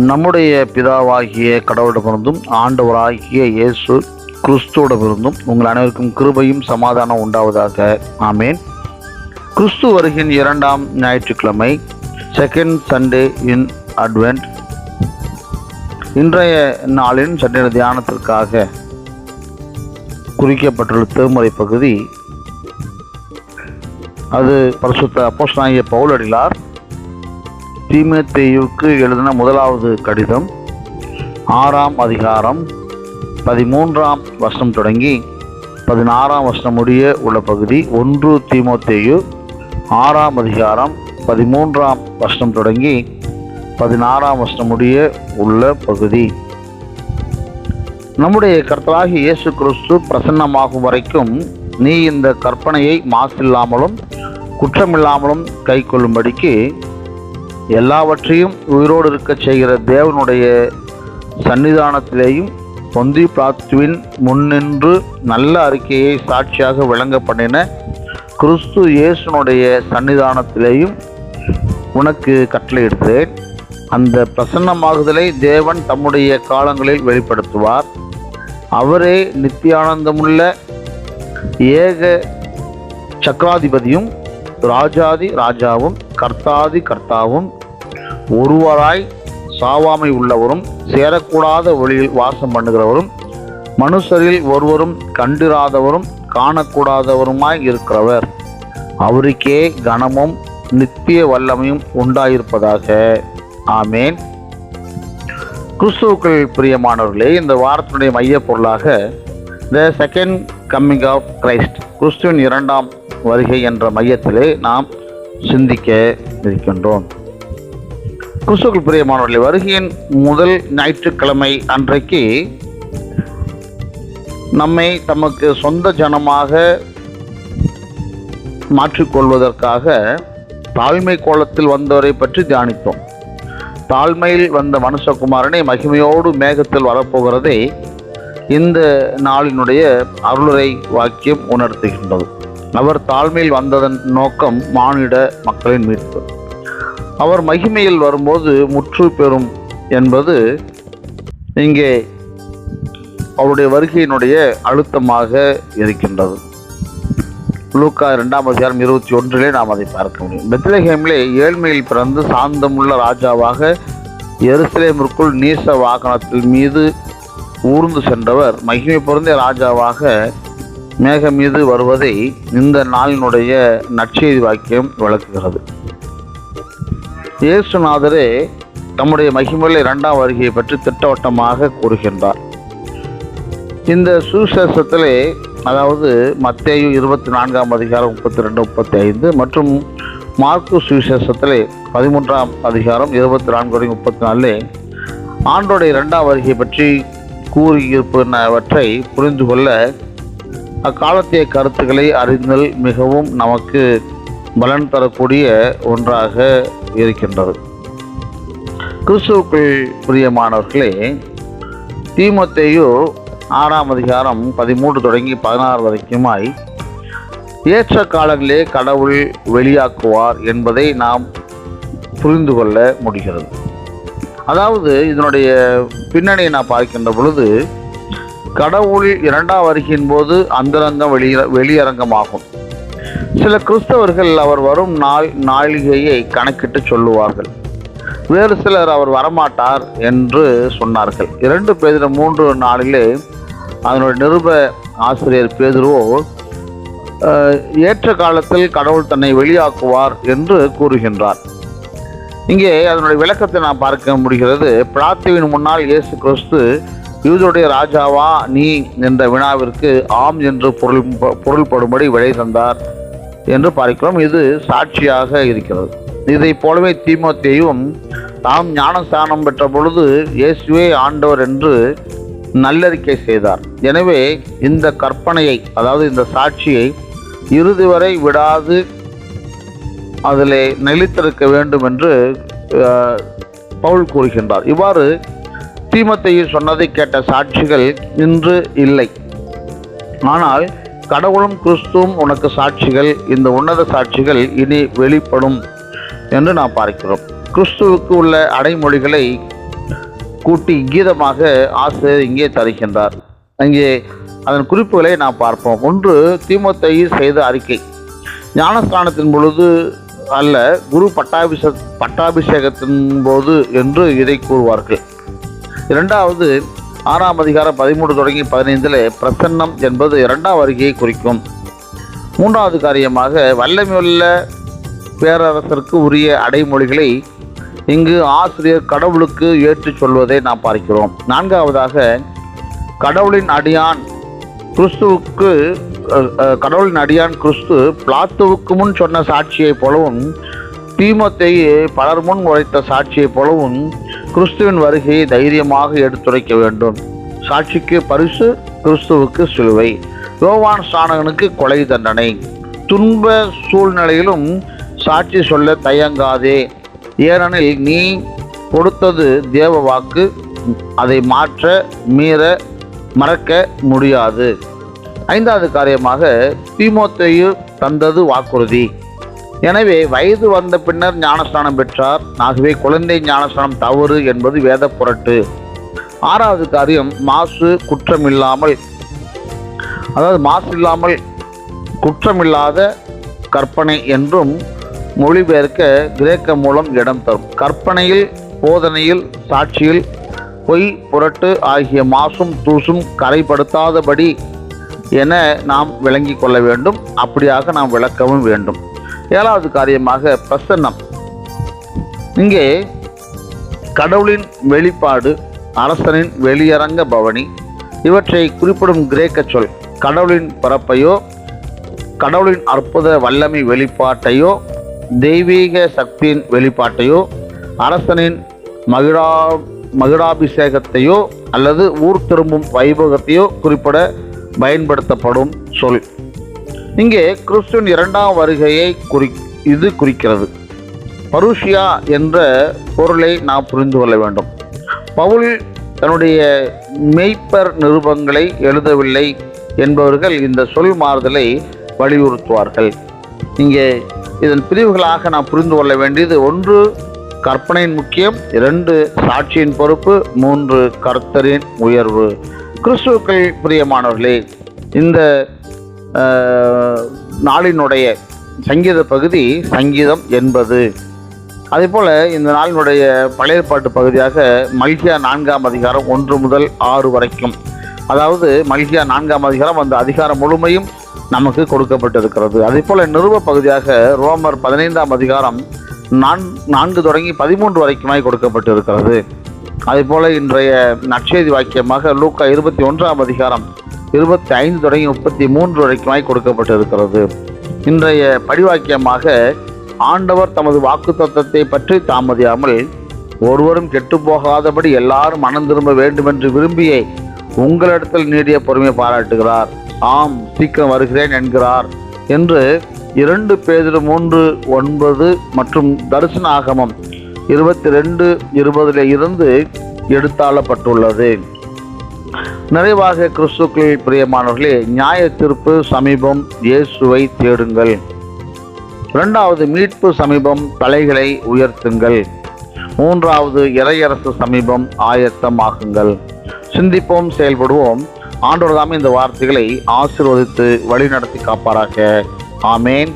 நம்முடைய பிதாவாகிய கடவுளிடமிருந்தும் ஆண்டவராகிய இயேசு கிறிஸ்துவிடமிருந்தும் உங்கள் அனைவருக்கும் கிருபையும் சமாதானம் உண்டாவதாக. ஆமேன். கிறிஸ்து வருகின் இரண்டாம் ஞாயிற்றுக்கிழமை செகண்ட் சண்டே இன் அட்வென்ட் இன்றைய நாளின் சண்டே தியானத்திற்காக குறிக்கப்பட்டுள்ள திருமுறை பகுதி அது பரிசுத்த அப்போஸ்தலனாகிய பவுலடிலார் தீமத்தேயுக்கு எழுதின முதலாவது கடிதம் ஆறாம் அதிகாரம் பதிமூன்றாம் வருஷம் தொடங்கி பதினாறாம் வருஷம் முடிய உள்ள பகுதி ஒன்று தீமோத்தேயு ஆறாம் அதிகாரம் பதிமூன்றாம் வருஷம் தொடங்கி பதினாறாம் வருஷம் முடிய உள்ள பகுதி. நம்முடைய கர்த்தராகிய இயேசு கிறிஸ்து பிரசன்னமாகும் வரைக்கும் நீ இந்த கற்பனையை மாசில்லாமலும் குற்றமில்லாமலும் கை கொள்ளும்படிக்கு எல்லாவற்றையும் உயிரோடு இருக்கச் செய்கிற தேவனுடைய சன்னிதானத்திலேயும் பொந்தி பிளாத்துவின் முன்னின்று நல்ல அறிக்கையை சாட்சியாக விளங்க பண்ணின கிறிஸ்து இயேசுனுடைய சன்னிதானத்திலேயும் உனக்கு கட்டளையிடுகிறேன் அந்த பிரசன்னமாகுதலை தேவன் தம்முடைய காலங்களில் வெளிப்படுத்துவார். அவரே நித்தியானந்தமுள்ள ஏக சக்கராதிபதியும் ராஜாதி ராஜாவும் கர்த்தாதி கர்த்தாவும் ஒருவராய் சாவாமை உள்ளவரும் சேரக்கூடாத வழியில் வாசம் பண்ணுகிறவரும் மனுஷரில் ஒருவரும் கண்டிராதவரும் காணக்கூடாதவருமாய் இருக்கிறவர். அவருக்கே கனமும் நித்திய வல்லமையும் உண்டாயிருப்பதாக. ஆமேன். கிறிஸ்துவுக்கள் பிரியமானவர்களே இந்த வாரத்தினுடைய மைய பொருளாக the second coming of Christ கிறிஸ்துவின் இரண்டாம் வருகை என்ற மையத்திலே நாம் சிந்திக்க இருக்கின்றோம் கிறிஸ்துக்கள் பிரியமானவர்களை வருகையின் முதல் ஞாயிற்றுக்கிழமை அன்றைக்கு நம்மை தமக்கு சொந்த ஜனமாக மாற்றிக்கொள்வதற்காக தாழ்மை கோலத்தில் வந்தவரை பற்றி தியானித்தோம். தாழ்மையில் வந்த மனுஷகுமாரனை மகிமையோடு மேகத்தில் வரப்போகிறதை இந்த நாளினுடைய அருளுரை வாக்கியம் உணர்த்துகின்றது. அவர் தாழ்மையில் வந்ததன் நோக்கம் மானிட மக்களின் மீட்பு. அவர் மகிமையில் வரும்போது முற்று பெறும் என்பது இங்கே அவருடைய வருகையினுடைய அழுத்தமாக இருக்கின்றது. லூக்கா இரண்டாம் அதிகாரம் இருபத்தி ஒன்றிலே நாம் அதை பார்க்க முடியும். பெத்லஹேமிலே ஏழ்மையில் பிறந்து சாந்தமுள்ள ராஜாவாக எருசலேமிற்குள் நீச வாகனத்தில் மீது ஊர்ந்து சென்றவர் மகிமை பொருந்திய ராஜாவாக மேகம் மீது வருவதை இந்த நாளினுடைய நற்செய்தி வாக்கியம் விளக்குகிறது. இயேசுநாதரே தம்முடைய மகிமையில் இரண்டாம் வருகையை பற்றி திட்டவட்டமாக கூறுகின்றார். இந்த சுசேஷத்திலே அதாவது மத்தேயு இருபத்தி நான்காம் அதிகாரம் முப்பத்தி ரெண்டு முப்பத்தி ஐந்து மற்றும் மார்க்கு சுவிசேஷத்திலே பதிமூன்றாம் அதிகாரம் இருபத்தி நான்கு வரை முப்பத்தி நாலு ஆண்டோடைய இரண்டாம் வருகை பற்றி கூறியிருப்பனவற்றை புரிந்து கொள்ள அக்காலத்திய கருத்துக்களை அறிந்தல் மிகவும் நமக்கு பலன் தரக்கூடிய ஒன்றாக இருக்கின்றது. கிறிஸ்துவுக்குள் பிரியமானவர்களே தீமத்தையோ ஆறாம் அதிகாரம் பதிமூன்று தொடங்கி பதினாறு வரைக்குமாய் ஏற்ற காலங்களிலே கடவுள் வெளியாக்குவார் என்பதை நாம் புரிந்து கொள்ள முடிகிறது. அதாவது இதனுடைய பின்னணியை நான் பார்க்கின்ற பொழுது கடவுள் இரண்டாம் வருகையின் போது அந்தரங்கம் வெளிய வெளியரங்கமாகும். சில கிறிஸ்தவர்கள் அவர் வரும் நாள் நாளிகையை கணக்கிட்டு சொல்லுவார்கள். வேறு சிலர் அவர் வரமாட்டார் என்று சொன்னார்கள். இரண்டு பேதிர மூன்று நாளிலே அதனுடைய நிருப ஆசிரியர் பேதுருவோ ஏற்ற காலத்தில் கடவுள் தன்னை வெளியாக்குவார் என்று கூறுகின்றார். இங்கே அதனுடைய விளக்கத்தை நாம் பார்க்க முடிகிறது. பிளாத்துவின் முன்னால் இயேசு கிறிஸ்து யூதருடைய ராஜாவா நீ என்ற வினாவிற்கு ஆம் என்று பொருள் பொருள்படும்படி விடை தந்தார் என்று பார்க்கிறோம். இது சாட்சியாக இருக்கிறது. இதை போலவே தீமோத்தேயும் தாம் ஞானஸ்தானம் பெற்ற பொழுது இயேசுவே ஆண்டவர் என்று நல்லறிக்கை செய்தார். எனவே இந்த கற்பனையை அதாவது இந்த சாட்சியை இறுதி வரை விடாது அதில் நிலைத்திருக்க வேண்டும் என்று பவுல் கூறுகின்றார். இவ்வாறு தீமத்தையை சொன்னதை கேட்ட சாட்சிகள் இன்று இல்லை. ஆனால் கடவுளும் கிறிஸ்துவும் உனக்கு சாட்சிகள் இந்த உன்னத சாட்சிகள் இனி வெளிப்படும் என்று நாம் பார்க்கிறோம். கிறிஸ்துவுக்கு உள்ள அடைமொழிகளை கூட்டி கீதமாக ஆசிரியர் இங்கே தருகின்றார். அங்கே அதன் குறிப்புகளை நாம் பார்ப்போம். ஒன்று திமுத்தை செய்த அறிக்கை. ஞானஸ்தானத்தின் பொழுது அல்ல குரு பட்டாபிஷ பட்டாபிஷேகத்தின் போது என்று இதை கூறுவார்கள். இரண்டாவது ஆறாம் அதிகாரம் பதிமூன்று தொடங்கி பதினைந்தில் பிரசன்னம் என்பது இரண்டாம் வருகையை குறிக்கும். மூன்றாவது காரியமாக வல்லமையுள்ள பேரரசருக்கு உரிய அடைமொழிகளை இங்கு ஆசிரியர் கடவுளுக்கு ஏற்றுச் சொல்வதை நாம் பார்க்கிறோம். நான்காவதாக கடவுளின் அடியான் கிறிஸ்துவுக்கு கடவுளின் அடியான் கிறிஸ்து பிளாத்துவுக்கு முன் சொன்ன சாட்சியைப் போலவும் தீமத்தையே பலர் முன் உழைத்த சாட்சியைப் போலவும் கிறிஸ்துவின் வருகையை தைரியமாக எடுத்துரைக்க வேண்டும். சாட்சிக்கு பரிசு கிறிஸ்துவுக்கு சிலுவை. யோவான் சாணகனுக்கு கொலை தண்டனை. துன்ப சூழ்நிலையிலும் சாட்சி சொல்ல தயங்காதே. ஏனெனில் நீ கொடுத்தது தேவ வாக்கு. அதை மாற்ற மீற மறக்க முடியாது. ஐந்தாவது காரியமாக தீமோத்தையு தந்தது வாக்குறுதி. எனவே வயது வந்த பின்னர் ஞானஸ்தானம் பெற்றார். ஆகவே குழந்தை ஞானஸ்தானம் தவறு என்பது வேத புரட்டு. ஆறாவது காரியம் மாசு குற்றமில்லாமல் அதாவது மாசு இல்லாமல் குற்றமில்லாத கற்பனை என்றும் மொழிபெயர்க்க கிரேக்க மூலம் இடம் தரும். கற்பனையில் போதனையில் சாட்சியில் பொய் புரட்டு ஆகிய மாசும் தூசும் கரைப்படுத்தாதபடி என நாம் விளங்கி கொள்ள வேண்டும். அப்படியாக நாம் விளக்கவும் வேண்டும். ஏழாவது காரியமாக பிரசன்னம். இங்கே கடவுளின் வெளிப்பாடு அரசனின் வெளியரங்க பவனி இவற்றை குறிப்பிடும் கிரேக்க சொல் கடவுளின் பிறப்பையோ கடவுளின் அற்புத வல்லமை வெளிப்பாட்டையோ தெய்வீக சக்தியின் வெளிப்பாட்டையோ அரசனின் மகிழா மகிழாபிஷேகத்தையோ அல்லது ஊர் திரும்பும் வைபோகத்தையோ குறிப்பிட பயன்படுத்தப்படும் சொல். இங்கே கிறிஸ்துவின் இரண்டாம் வருகையை குறி இது குறிக்கிறது. பருஷியா என்ற பொருளை நாம் புரிந்து கொள்ள வேண்டும். பவுல் தன்னுடைய மெய்ப்பர் நிருபங்களை எழுதவில்லை என்பவர்கள் இந்த சொல் மாறுதலை வலியுறுத்துவார்கள். இங்கே இதன் பிரிவுகளாக நாம் புரிந்து கொள்ள வேண்டியது ஒன்று கற்பனையின் முக்கியம் இரண்டு சாட்சியின் பொறுப்பு மூன்று கர்த்தரின் உயர்வு. கிறிஸ்துக்கள் பிரியமானவர்களே இந்த நாளினுடைய சங்கீத பகுதி சங்கீதம் என்பது. அதே போல் இந்த நாளினுடைய பழைய பாட்டு பகுதியாக மல்கியா நான்காம் அதிகாரம் ஒன்று முதல் ஆறு வரைக்கும். அதாவது மல்கியா நான்காம் அதிகாரம் அந்த அதிகாரம் முழுமையும் நமக்கு கொடுக்கப்பட்டிருக்கிறது. அதே போல் நிறுவ பகுதியாக ரோமர் பதினைந்தாம் அதிகாரம் நான் நான்கு தொடங்கி பதிமூன்று வரைக்குமாய் கொடுக்கப்பட்டிருக்கிறது. அதே போல் இன்றைய நற்செய்தி வாக்கியமாக லூக்கா இருபத்தி ஒன்றாம் அதிகாரம் இருபத்தி ஐந்து தொடங்கி முப்பத்தி மூன்று வரைக்குமாய் கொடுக்கப்பட்டிருக்கிறது. இன்றைய படிவாக்கியமாக ஆண்டவர் தமது வாக்கு தத்தத்தை பற்றி தாமதியாமல் ஒருவரும் கெட்டு போகாதபடி எல்லாரும் மனம் திரும்ப வேண்டும் என்று விரும்பியே உங்களிடத்தில் நீடிய பொறுமை பாராட்டுகிறார். ஆம் சீக்கிரம் வருகிறேன் என்கிறார் என்று இரண்டு பேதில் மூன்று ஒன்பது மற்றும் தரிசன ஆகமம் இருபத்தி ரெண்டு இருபதில் இருந்து எடுத்தாளப்பட்டுள்ளது. நிறைவாக கிறிஸ்துக்களில் பிரியமானவர்களே நியாய தீர்ப்பு சமீபம் இயேசுவை தேடுங்கள். இரண்டாவது மீட்பு சமீபம் தலைகளை உயர்த்துங்கள். மூன்றாவது இறையரசு சமீபம் ஆயத்தமாகுங்கள் சிந்திப்போம் செயல்படுவோம். ஆண்டோர்தாமே இந்த வார்த்தைகளை ஆசிர்வதித்து வழிநடத்தி காப்பாராக. ஆமேன்.